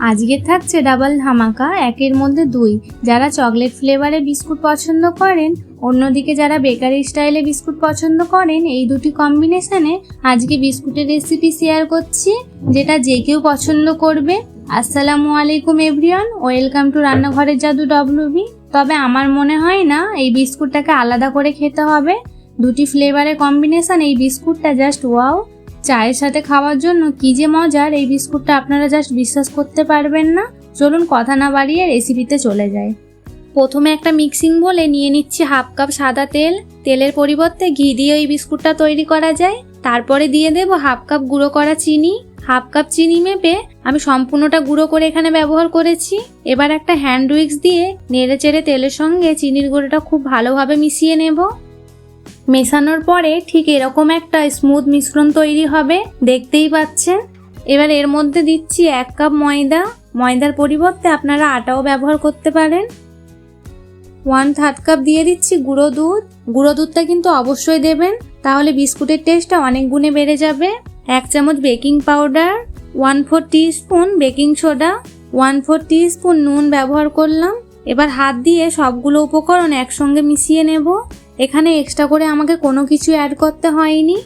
আজকে থাকছে ডাবল ধামাকা, একের মধ্যে দুই। যারা চকলেট ফ্লেভারে বিস্কুট পছন্দ করেন, অন্যদিকে যারা বেকারি স্টাইলে বিস্কুট পছন্দ করেন, এই দুটি কম্বিনেশনে আজকে বিস্কুটের রেসিপি শেয়ার করছি, যেটা যে কেউ পছন্দ করবে। আসসালামু আলাইকুম এভরিওয়ান, ওয়েলকাম টু রান্নাঘরের জাদু ডব্লিউবি তবে আমার মনে হয় না, এই বিস্কুটটাকে আলাদা করে খেতে হবে। দুটি ফ্লেভারের কম্বিনেশন এই বিস্কুটটা জাস্ট ওয়াও। চায়ের সাথে খাওয়ার জন্য কি যে মজার, এই বিস্কুটটা আপনারা জাস্ট বিশ্বাস করতে পারবেন না। চলুন কথা না বাড়িয়ে রেসিপিতে চলে যায় প্রথমে একটা মিক্সিং বলে নিয়ে নিচ্ছি হাফ কাপ সাদা তেল। তেলের পরিবর্তে ঘি দিয়ে এই বিস্কুটটা তৈরি করা যায়। তারপরে দিয়ে দেব হাফ কাপ গুঁড়ো করা চিনি। হাফ কাপ চিনি মেপে আমি সম্পূর্ণটা গুঁড়ো করে এখানে ব্যবহার করেছি। এবার একটা হ্যান্ড উইক্স দিয়ে নেড়ে চেড়ে তেলের সঙ্গে চিনির গুঁড়োটা খুব ভালোভাবে মিশিয়ে নেব। মেশানোর পরে ঠিক এরকম একটা স্মুথ মিশ্রণ তৈরি হবে, দেখতেই পাচ্ছেন। এবার এর মধ্যে দিচ্ছি এক কাপ ময়দা। ময়দার পরিবর্তে আপনারা আটাও ব্যবহার করতে পারেন। ওয়ান থার্ড কাপ দিয়ে দিচ্ছি গুঁড়ো দুধ। গুঁড়ো দুধটা কিন্তু অবশ্যই দেবেন, তাহলে বিস্কুটের টেস্টটা অনেক গুণে বেড়ে যাবে। এক চামচ baking powder one four spoon baking soda one four spoon নুন ব্যবহার করলাম। এবার হাত দিয়ে সবগুলো উপকরণ একসঙ্গে মিশিয়ে নেব। এখানে এক্সট্রা করে আমাকে কোনো কিছু অ্যাড করতে হয়নি।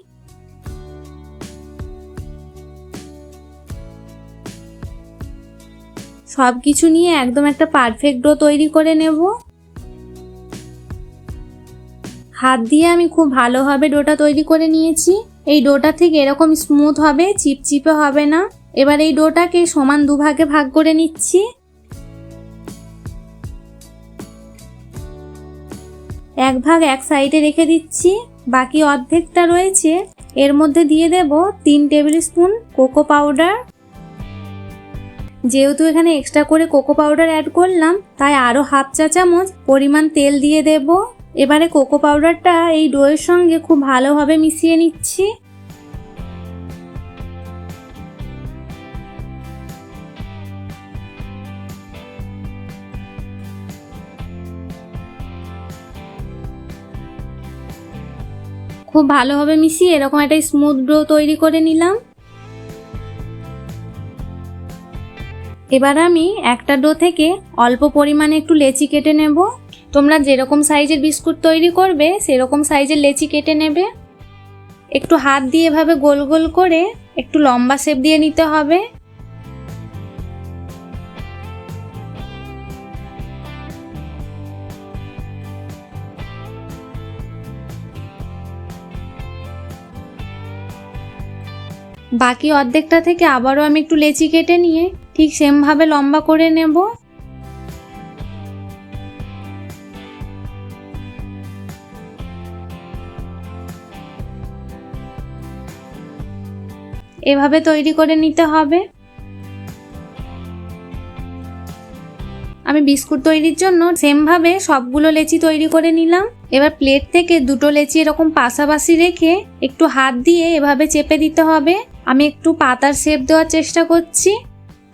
সব কিছু নিয়ে একদম একটা পারফেক্ট ডো তৈরি করে নেব। হাত দিয়ে আমি খুব ভালোভাবে ডোটা তৈরি করে নিয়েছি। এই ডোটা থেকে এরকম স্মুথ হবে, চিপচিপে হবে না। এবার এই ডোটাকে সমান দুভাগে ভাগ করে নিচ্ছি। এক ভাগ এক সাইডে রেখে দিচ্ছি। বাকি অর্ধেকটা রয়েছে। এর মধ্যে দিয়ে দেব তিন টেবিল স্পুন কোকো পাউডার। যেহেতু এখানে এক্সট্রা করে কোকো পাউডার অ্যাড করলাম, তাই আরও হাফ চা চামচ পরিমাণ তেল দিয়ে দেব। এবারে কোকো পাউডারটা এই ডোয়ের সঙ্গে খুব ভালোভাবে মিশিয়ে নিচ্ছি। খুব ভালোভাবে মিশিয়ে এরকম একটা স্মুথ ডো তৈরি করে নিলাম। এবার আমি একটা ডো থেকে অল্প পরিমাণে একটু লেচি কেটে নেব। তোমরা যেরকম সাইজের বিস্কুট তৈরি করবে, সেরকম সাইজের লেচি কেটে নেবে। একটু হাত দিয়ে এভাবে গোল গোল করে একটু লম্বা শেপ দিয়ে নিতে হবে। বাকি অর্ধেকটা থেকে আবারও আমি একটু লেচি কেটে নিয়ে ঠিক সেমভাবে লম্বা করে নেব। এভাবে তৈরি করে নিতে হবে। আমি বিস্কুট তৈরির জন্য সেমভাবে সবগুলো লেচি তৈরি করে নিলাম। এবার প্লেট থেকে দুটো লেচি এরকম পাশাপাশি রেখে একটু হাত দিয়ে এভাবে চেপে দিতে হবে। আমি একটু পাতার শেপ দেওয়ার চেষ্টা করছি।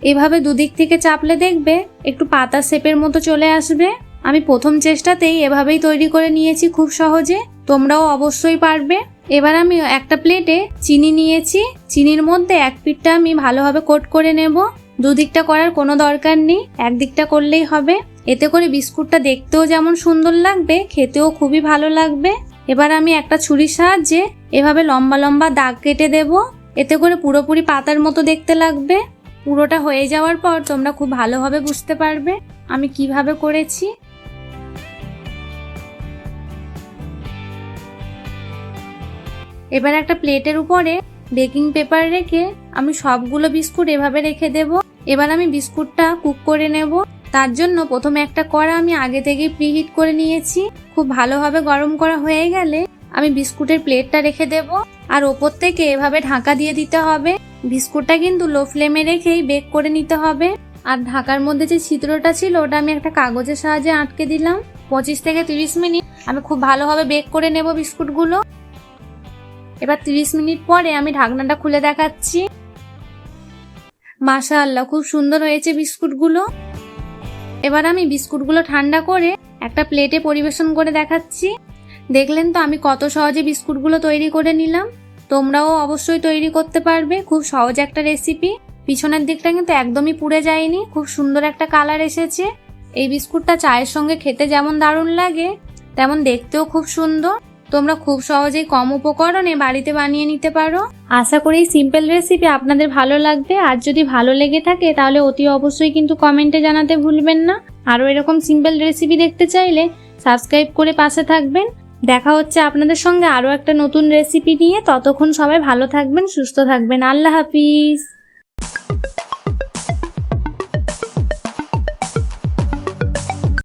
এভাবে দুদিক থেকে চাপলে দেখবে, একটু পাতার শেপের মতো চলে আসবে। আমি প্রথম চেষ্টাতেই এভাবেই তৈরি করে নিয়েছি খুব সহজে, তোমরাও অবশ্যই পারবে। এবার আমি একটা প্লেটে চিনি নিয়েছি। চিনির মধ্যে এক পিঠটা আমি ভালোভাবে কোট করে নেব। দুদিকটা করার কোনো দরকার নেই, একদিকটা করলেই হবে। এতে করে বিস্কুটটা দেখতেও যেমন সুন্দর লাগবে, খেতেও খুবই ভালো লাগবে। এবার আমি একটা ছুরির সাহায্যে এভাবে লম্বা লম্বা দাগ কেটে দেব। এতে করে পুরোপুরি পাতার মতো দেখতে লাগবে। পুরোটা হয়ে যাওয়ার পর তোমরা খুব ভালোভাবে বুঝতে পারবে আমি কীভাবে করেছি। এবার একটা প্লেটের উপরে বেকিং পেপার রেখে আমি সবগুলো বিস্কুট এভাবে রেখে দেব। এবার আমি বিস্কুটটা কুক করে নেব। তার জন্য প্রথমে একটা কড়া আমি আগে থেকেই প্রিহিট করে নিয়েছি। খুব ভালোভাবে গরম করা হয়ে গেলে আমি বিস্কুটের প্লেটটা রেখে দেব। আর ওপর থেকে এভাবে ঢাকা দিয়ে দিতে হবে। বিস্কুটটা কিন্তু লো ফ্লেমে রেখেই বেক করে নিতে হবে। আর ঢাকার মধ্যে যে ছিদ্রটা ছিল, ওটা আমি একটা কাগজের সাহায্যে আটকে দিলাম। পঁচিশ থেকে তিরিশ মিনিট আমি খুব ভালোভাবে বেক করে নেব বিস্কুটগুলো। এবার তিরিশ মিনিট পরে আমি ঢাকনাটা খুলে দেখাচ্ছি। মাশা আল্লাহ খুব সুন্দর হয়েছে বিস্কুটগুলো। এবার আমি বিস্কুটগুলো ঠান্ডা করে একটা প্লেটে পরিবেশন করে দেখাচ্ছি। দেখলেন তো আমি কত সহজে বিস্কুটগুলো তৈরি করে নিলাম। তোমরাও অবশ্যই তৈরি করতে পারবে। খুব সহজ একটা রেসিপি পিছনের দিকটা কিন্তু একদমই পুড়ে যায়নি। খুব সুন্দর একটা কালার এসেছে। এই বিস্কুটটা চায়ের সঙ্গে খেতে যেমন দারুণ লাগে, তেমন দেখতেও খুব সুন্দর। তোমরা খুব সহজেই কম উপকরণে বাড়িতে বানিয়ে নিতে পারো। আশা করি এই সিম্পল রেসিপি আপনাদের ভালো লাগবে। আর যদি ভালো লেগে থাকে, তাহলে অতি অবশ্যই কিন্তু কমেন্টে জানাতে ভুলবেন না। আরও এরকম সিম্পল রেসিপি দেখতে চাইলে সাবস্ক্রাইব করে পাশে থাকবেন। দেখা হচ্ছে আপনাদের সঙ্গে আরও একটা নতুন রেসিপি নিয়ে। ততক্ষণ সবাই ভালো থাকবেন, সুস্থ থাকবেন। আল্লাহ হাফিজ।